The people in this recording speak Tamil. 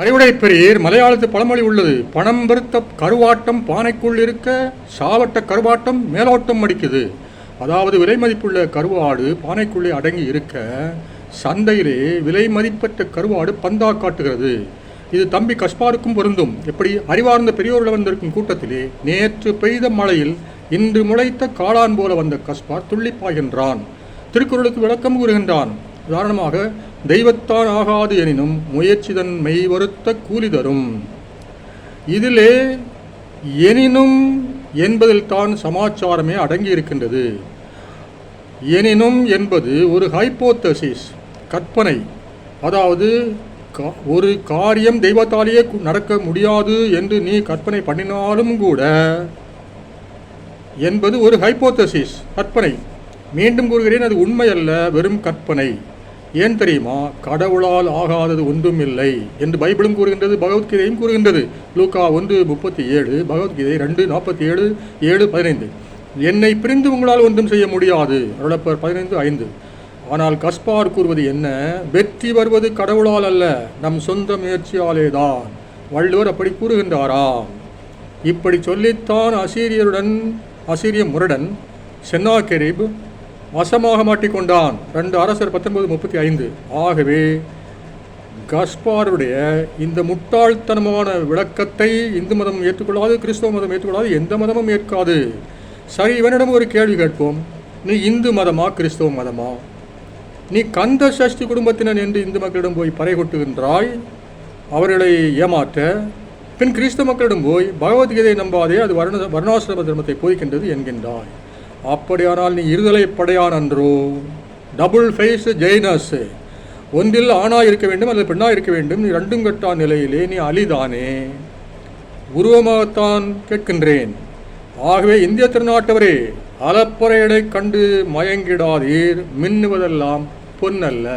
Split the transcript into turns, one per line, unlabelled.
அறிவுடை பெரியர் மலையாளத்து பழமொழி உள்ளது. பணம் பெருத்த கருவாட்டம் பானைக்குள் இருக்க சாவட்ட கருவாட்டம் மேலோட்டம் அடிக்குது. அதாவது விலை மதிப்புள்ள கருவாடு பானைக்குள்ளே அடங்கி இருக்க சந்தையிலே விலை மதிப்பற்ற கருவாடு பந்தா காட்டுகிறது. இது தம்பி கஸ்பாருக்கும் பொருந்தும். எப்படி அறிவார்ந்த பெரியோர்கள் வந்திருக்கும் கூட்டத்திலே நேற்று பெய்த மழையில் இன்று முளைத்த காளான் போல வந்த கஸ்பார் துள்ளிப்பாகின்றான் திருக்குறளுக்கு விளக்கம் கூறுகின்றான். உதாரணமாக தெய்வத்தான் ஆகாது எனினும் முயற்சிதன் மெய்வருத்த கூலி தரும். இதிலே எனினும் என்பதில் தான் சமாச்சாரமே அடங்கி இருக்கின்றது எனினும் என்பது ஒரு ஹைப்போத்தசிஸ் கற்பனை. அதாவது கா- ஒரு காரியம் தெய்வத்தாலேயே நடக்க முடியாது என்று நீ கற்பனை பண்ணினாலும் கூட என்பது ஒரு ஹைப்போத்தசிஸ் கற்பனை. மீண்டும் கூறுகிறேன் அது உண்மை அல்ல வெறும் கற்பனை. ஏன் தெரியுமா? கடவுளால் ஆகாதது ஒன்றும் இல்லை என்று பைபிளும் கூறுகின்றது பகவத்கீதையும் கூறுகின்றது. லூக்கா ஒன்று முப்பத்தி ஏழு பகவத்கீதை ரெண்டு நாற்பத்தி ஏழு ஏழு பதினைந்து. என்னை பிரிந்து உங்களால் ஒன்றும் செய்ய முடியாது. அருளப்பர் பதினைந்து ஐந்து. ஆனால் கஸ்பார் கூறுவது என்ன? வெற்றி வருவது கடவுளால் அல்ல நம் சொந்த முயற்சியாலே தான் வள்ளுவர் அப்படி கூறுகின்றாராம். இப்படி சொல்லித்தான் அசீரியருடன் அசீரிய முரடன் சென்னாகெரிப் வசமாக மாட்டிக்கொண்டான் ரெண்டு அரசர் பத்தொன்பது முப்பத்தி ஐந்து ஆகவே கஸ்பாருடைய இந்த முட்டாள்தனமான விளக்கத்தை இந்து மதம் ஏற்றுக்கொள்ளாது கிறிஸ்தவ மதம் ஏற்றுக்கொள்ளாது எந்த மதமும் ஏற்காது. சரி இவனிடம் ஒரு கேள்வி கேட்போம். நீ இந்து மதமா கிறிஸ்தவ மதமா? நீ கந்த சஷ்டி குடும்பத்தினர் என்று இந்து மக்களிடம் போய் பறை கொட்டுகின்றாய் அவர்களை ஏமாற்ற. பின் கிறிஸ்தவ மக்களிடம் போய் பகவத்கீதையை நம்பாதே அது வர்ண வர்ணாசிரம தர்மத்தை போதிக்கின்றது என்கின்றாய். அப்படியானால் நீ இருதலை படையான் அன்றோ? டபுள் ஃபேஸ் ஜெயினஸ் ஒன்றில் ஆணாக இருக்க வேண்டும் அல்லது பெண்ணாக இருக்க வேண்டும். நீ ரெண்டும் கட்டா நிலையிலே நீ அலிதானே உருவமாகத்தான் கேட்கின்றேன். ஆகவே இந்திய திருநாட்டவரே அலப்பறையடை கண்டு மயங்கிடாதீர். மின்னுவதெல்லாம் பொன்னல்ல.